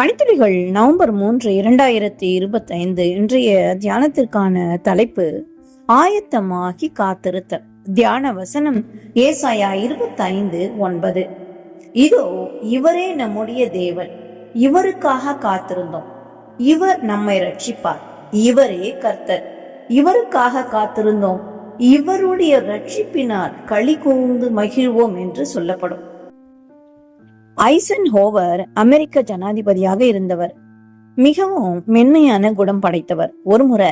பனித்துளிகள் November மூன்று இரண்டாயிரத்தி இருபத்தைந்து இன்றைய தியானத்திற்கான தலைப்பு ஆயத்தமாகி காத்திருத்தல். தியான வசனம் ஏசாயா இருபத்தைந்து ஒன்பது. இதோ இவரே நம்முடைய தேவன். இவருக்காக காத்திருந்தோம். இவர் நம்மை ரட்சிப்பார் இவரே கர்த்தர். இவருக்காக காத்திருந்தோம். இவருடைய ரட்சிப்பினால் களி கூர்ந்து மகிழ்வோம் என்று சொல்லப்படும். ஐசன் ஹோவர் அமெரிக்க ஜனாதிபதியாக இருந்தவர். மிகவும் மென்மையான குணம் படைத்தவர். ஒருமுறை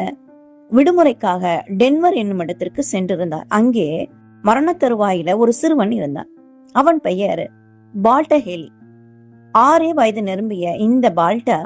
விடுமுறைக்காக டென்வர் என்னும் இடத்திற்கு சென்றிருந்தார். அங்கே மரண தருவாயில ஒரு சிறுவன் இருந்தான். அவன் பெயர் பால்ட ஹேலி ஆறே வயது நிரம்பிய இந்த பால்டா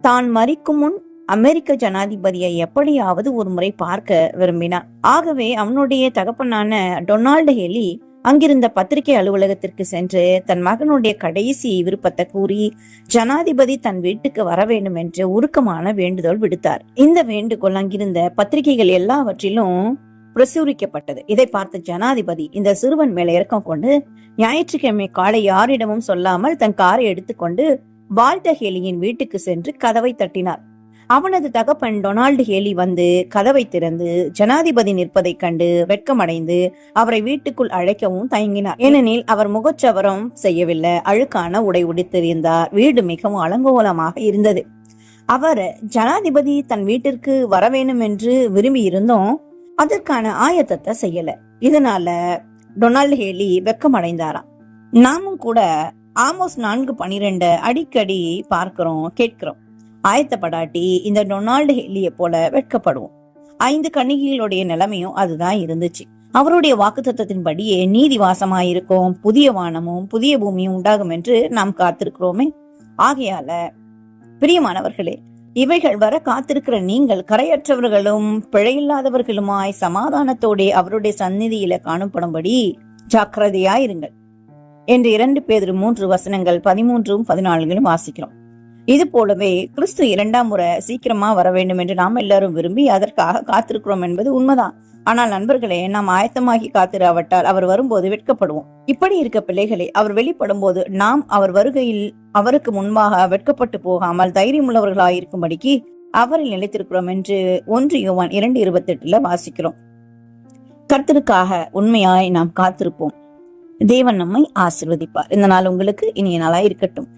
தான் மறிக்கும் முன் அமெரிக்க ஜனாதிபதியை எப்படியாவது ஒரு முறை பார்க்க விரும்பினான். ஆகவே அவனுடைய தகப்பனான டொனால்டு ஹேலி அங்கிருந்த பத்திரிகை அலுவலகத்திற்கு சென்று தன் மகனுடைய கடைசி விருப்பத்தை கூறி ஜனாதிபதி தன் வீட்டுக்கு வர வேண்டும் என்று உருக்கமான வேண்டுதோள் விடுத்தார். இந்த வேண்டுகோள் அங்கிருந்த பத்திரிகைகள் எல்லாவற்றிலும் பிரசுரிக்கப்பட்டது. இதை பார்த்த ஜனாதிபதி இந்த சிறுவன் மேல இறக்கம் கொண்டு ஞாயிற்றுக்கிழமை காலை யாரிடமும் சொல்லாமல் தன் காரை எடுத்துக்கொண்டு வால்டஹேலியின் வீட்டுக்கு சென்று கதவை தட்டினார். அவனது தகப்பன் டொனால்டு ஹேலி வந்து கதவை திறந்து ஜனாதிபதி நிற்பதைக் கண்டு வெட்கமடைந்து அவரை வீட்டுக்குள் அழைக்கவும் தயங்கினார். ஏனெனில் அவர் முகச்சவரம் செய்யவில்லை. அழுக்கான உடை உடுத்திருந்தார். வீடு மிகவும் அலங்கோலமாக இருந்தது. அவர் ஜனாதிபதி தன் வீட்டிற்கு வர வேண்டும் என்று விரும்பி இருந்தோம் அதற்கான ஆயத்தத்தை செய்யல. இதனால டொனால்டு ஹேலி வெக்கமடைந்தாராம் நாமும் கூட ஆமோஸ் நான்கு பனிரெண்டு அடிக்கடி பார்க்கிறோம் கேட்கிறோம். ஆயத்தப்படாட்டி இந்த டொனால்டு ஹெல்லிய போல வெட்கப்படுவோம். ஐந்து கன்னிகைகளுடைய நிலைமையும் அதுதான் இருந்துச்சு. அவருடைய வாக்குத்தத்தின்படியே நீதி வாசமாயிருக்கும் புதிய வானமும் புதிய பூமியும் உண்டாகும் என்று நாம் காத்திருக்கிறோமே. ஆகையால பிரியமானவர்களே இவைகள் வர காத்திருக்கிற நீங்கள் கரையற்றவர்களும் பிழையில்லாதவர்களுமாய் சமாதானத்தோட அவருடைய சந்நிதியில காணப்படும்படி ஜாக்கிரதையாயிருங்கள். என்று இரண்டு பேர் மூன்று வசனங்கள் பதிமூன்றும் பதினான்கிலும் வாசிக்கிறோம். இது போலவே கிறிஸ்து இரண்டாம் முறை சீக்கிரமா வர வேண்டும் என்று நாம் எல்லாரும் விரும்பி அதற்காக காத்திருக்கிறோம் என்பது உண்மைதான். ஆனால் நண்பர்களே நாம் ஆயத்தமாகி காத்திராவிட்டால் அவர் வரும்போது வெட்கப்படுவோம். இப்படி இருக்க பிள்ளைகளே அவர் வெளிப்படும் போது நாம் அவர் வருகையில் அவருக்கு முன்பாக வெட்கப்பட்டு போகாமல் தைரியமுள்ளவர்களாக இருக்கும்படிக்கு அவரில் நிலைத்திருக்கிறோம் என்று ஒன்று யுவான் இரண்டு இருபத்தி எட்டுல வாசிக்கிறோம். கர்த்தருக்காக உண்மையாய் நாம் காத்திருப்போம். தேவன் நம்மை ஆசிர்வதிப்பார். இந்த நாள் உங்களுக்கு இனிய நாளாய் இருக்கட்டும்.